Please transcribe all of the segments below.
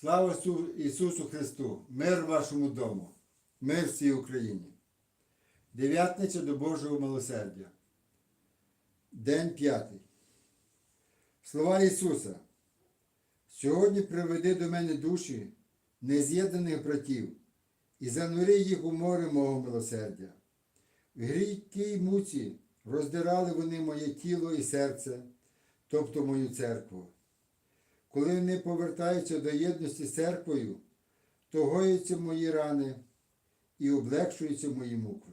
Слава Ісусу Христу! Мир вашому дому, мир всій Україні. Дев'ятниця до Божого милосердя. День п'ятий. Слова Ісуса. Сьогодні приведи до мене душі нез'єднаних братів і занури їх у море мого милосердя. В грійкій муці роздирали вони моє тіло і серце, тобто мою церкву. Коли вони повертаються до єдності з церквою, то гояться мої рани і облегшуються мої мукви.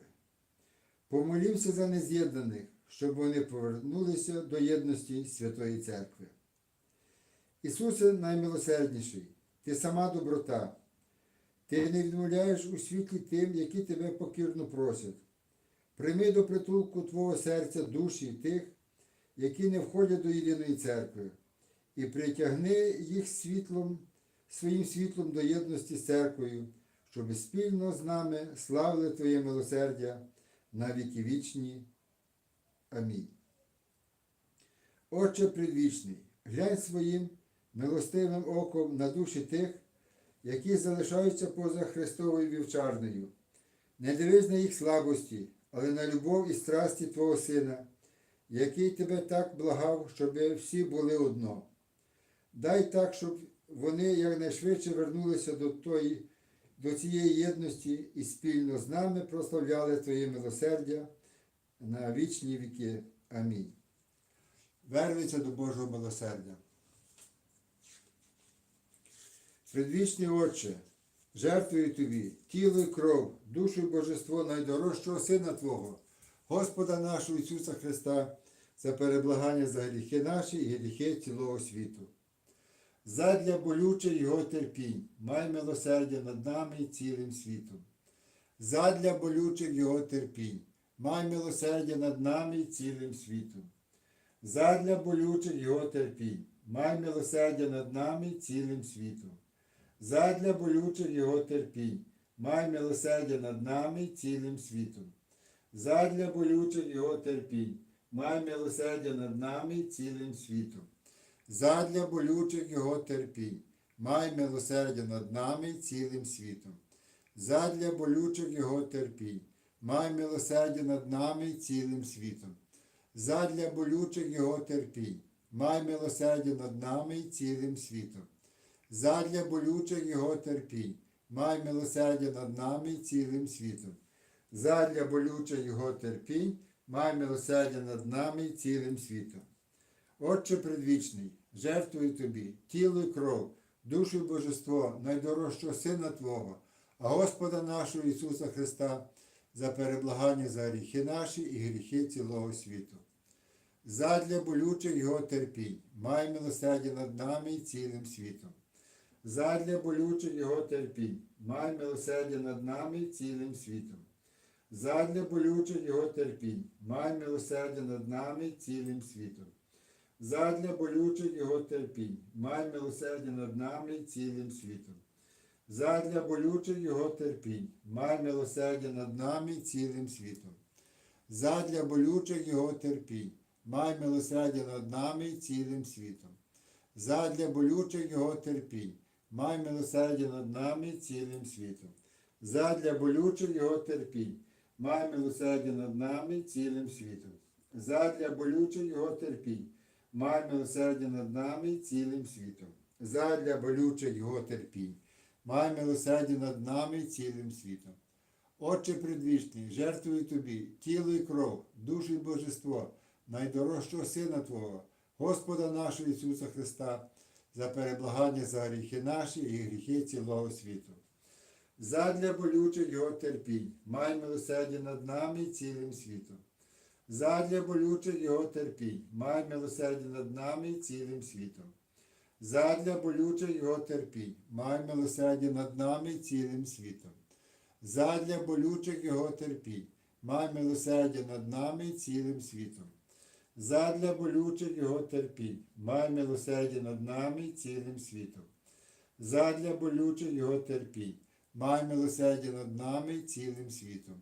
Помолівся за нез'єднаних, щоб вони повернулися до єдності Святої Церкви. Ісусе наймилосердніший, Ти сама доброта, Ти не відмовляєш у світлі тим, які тебе покірно просять. Прийми до притулку Твого серця душі тих, які не входять до єдиної церкви, і притягни їх світлом, своїм світлом до єдності з церквою, щоб спільно з нами славили Твоє милосердя на віки вічні. Амінь. Отче предвічний, глянь своїм милостивим оком на душі тих, які залишаються поза Христовою вівчарнею. Не дивись на їх слабості, але на любов і страсті Твого Сина, який тебе так благав, щоб всі були одно. Дай так, щоб вони якнайшвидше вернулися до, тої, до цієї єдності і спільно з нами прославляли Твоє милосердя на вічні віки. Амінь. Вернуться до Божого милосердя. Предвічний Отче, жертвую Тобі тіло і кров, душу і божество найдорожчого Сина Твого, Господа нашого Ісуса Христа, за переблагання за гріхи наші і гріхи цілого світу. Задля болюче Його терпінь, май милосердя над нами і цілим світом. Задля болючих Його терпінь, май милосердя над нами і цілим світом. Задля болючих Його терпінь, май милосердя над нами і цілим світом. Задля болючих Його терпінь, май милосердя над нами і цілим світом. Задля болючих Його терпінь, май милосердя над нами і цілим світом. Задля болючих Його терпінь, май милосердя над нами і цілим світом. Задля болючих Його терпінь, май милосердя над нами і цілим світом. Задля болючих Його терпінь, май милосердя над нами і цілим світом. Задля болючих Його терпінь, май милосердя над нами і цілим світом. Задля болючих Його терпінь, май милосердя над нами і цілим світом. Отче предвічний, жертвую тобі тіло і кров, душу і божество найдорожчого Сина Твого, а Господа нашого Ісуса Христа, за переблагання за гріхи наші і гріхи цілого світу. Задля болючих Його терпінь, май милосердя над нами і цілим світом. Задля болючих Його терпінь, май милосердя над нами і цілим світом. Задля болючих Його терпінь, май милосердя над нами і цілим світом. Задля болючих Його терпінь, май милосердя над нами і цілим світом. Задля болючих Його терпінь, май милосердя над нами і цілим світом. Задля болючих Його терпінь, май милосердя над нами і цілим світом. Задля болючих Його терпінь, май милосердя над нами і цілим світом. Задля болючих Його терпінь, май милосердя над нами і цілим світом. Задля болючих Його терпінь, май милосердя над нами цілим світом. Задля болючих Його терпінь, май милосердя над нами цілим світом. Отче предвічний, жертвую тобі тіло і кров, душу і божество, найдорожчого Сина Твого, Господа нашого Ісуса Христа, за переблагання за гріхи наші і гріхи цілого світу. Задля болючих Його терпінь, май милосердя над нами і цілим світом. Задля болючих Його терпінь, май милосердя над нами і цілим світом. Задля болючих Його терпінь, май милосердя над нами і цілим світом. Задля болючих Його терпінь, май милосердя над нами і цілим світом. Задля болючих Його терпінь, май милосердя над нами і цілим світом. Задля болючих Його терпінь, май милосердя над нами і цілим світом.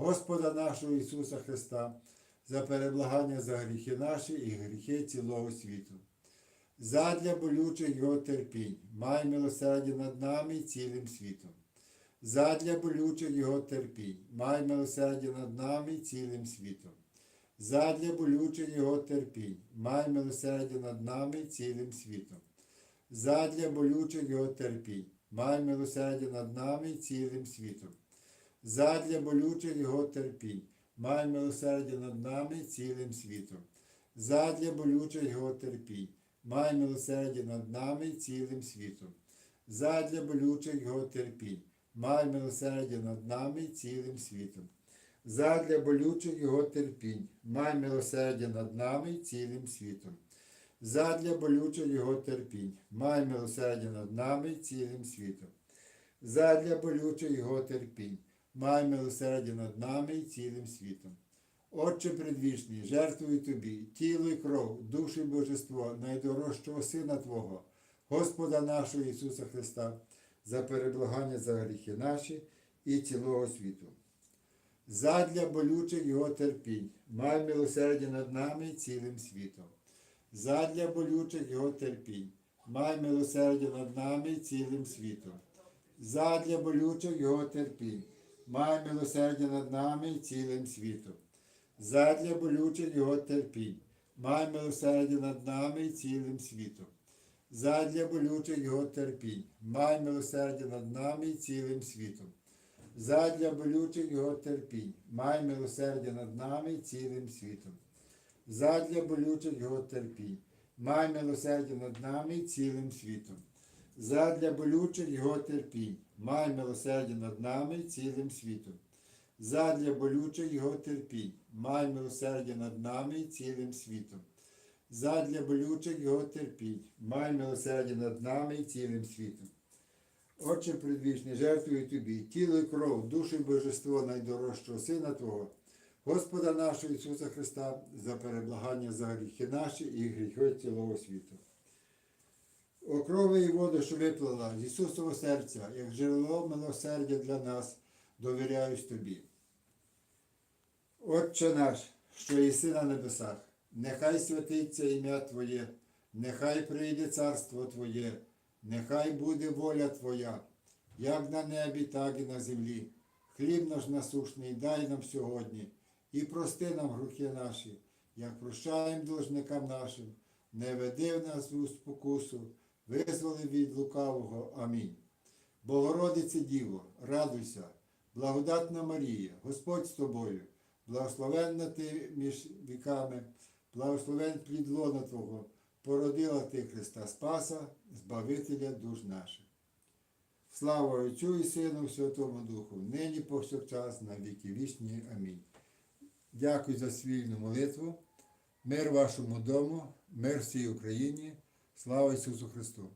Господа нашого Ісуса Христа, за переблагання за гріхи наші і гріхи цілого світу. Задля болючих його терпінь, май милосердя над нами і цілим світом. Задля болючих його терпінь, май милосердя над нами і цілим світом. Задля болючих його терпінь, май милосердя над нами і цілим світом. Задля болючих його терпінь, май милосердя над нами і цілим світом. Задля болючих його терпінь, май милосердя над нами цілим світом. Задля болючих його терпінь, май милосердя над нами цілим світом. Задля болючих його терпінь, май милосердя над нами цілим світом. Задля болючих його терпінь, май милосердя над нами цілим світом. Задля болючих його терпінь, май милосердя над нами цілим світом. Задля болючих його терпінь, май милосердя над нами і цілим світом. Отче предвічний, жертвую тобі тіло і кров, душу і божество найдорожчого Сина Твого, Господа нашого Ісуса Христа, за переблагання за гріхи наші і цілого світу. Задля болючих його терпінь, май милосердя над нами і цілим світом. Задля болючих його терпінь, май милосердя над нами і цілим світом. Задля болючих його терпінь, май милосердя над нами і цілим світом. Задля болючих його терпінь, май милосердя над нами і цілим світом. Задля болючих його терпінь, май милосердя над нами і цілим світом. Задля болючих його терпінь, май милосердя над нами і цілим світом. Задля болючих його терпінь, май милосердя над нами і цілим світом. Задля болючих його терпінь, май милосердя над нами і цілим світом. Задля болючих його терпінь, май милосердя над нами і цілим світом. Задля болючих його терпінь, май милосердя над нами і цілим світом. Отче предвічний, жертвую тобі тіло і кров, душу і божество найдорожчого Сина Твого, Господа нашого Ісуса Христа, за переблагання за гріхи наші і гріхи цілого світу. О крови і воду, що виплила з Ісусового серця, як джерело милосердя для нас, довіряюсь тобі. Отче наш, що єси на небесах, нехай святиться ім'я Твоє, нехай прийде царство Твоє, нехай буде воля Твоя, як на небі, так і на землі. Хліб наш насушний дай нам сьогодні і прости нам гріхи наші, як прощаємо должникам нашим, не веди в нас у спокусу, визволи від лукавого. Амінь. Богородице Діво, радуйся, благодатна Марія, Господь з тобою, благословенна ти між віками, благословен плід лона Твого, породила ти Христа Спаса, Збавителя душ наших. Слава Отцю і Сину, Святому Духу, нині повсякчас, на віки вічні. Амінь. Дякую за свільну молитву. Мир вашому дому, мир всій Україні. Слава Ісусу Христу!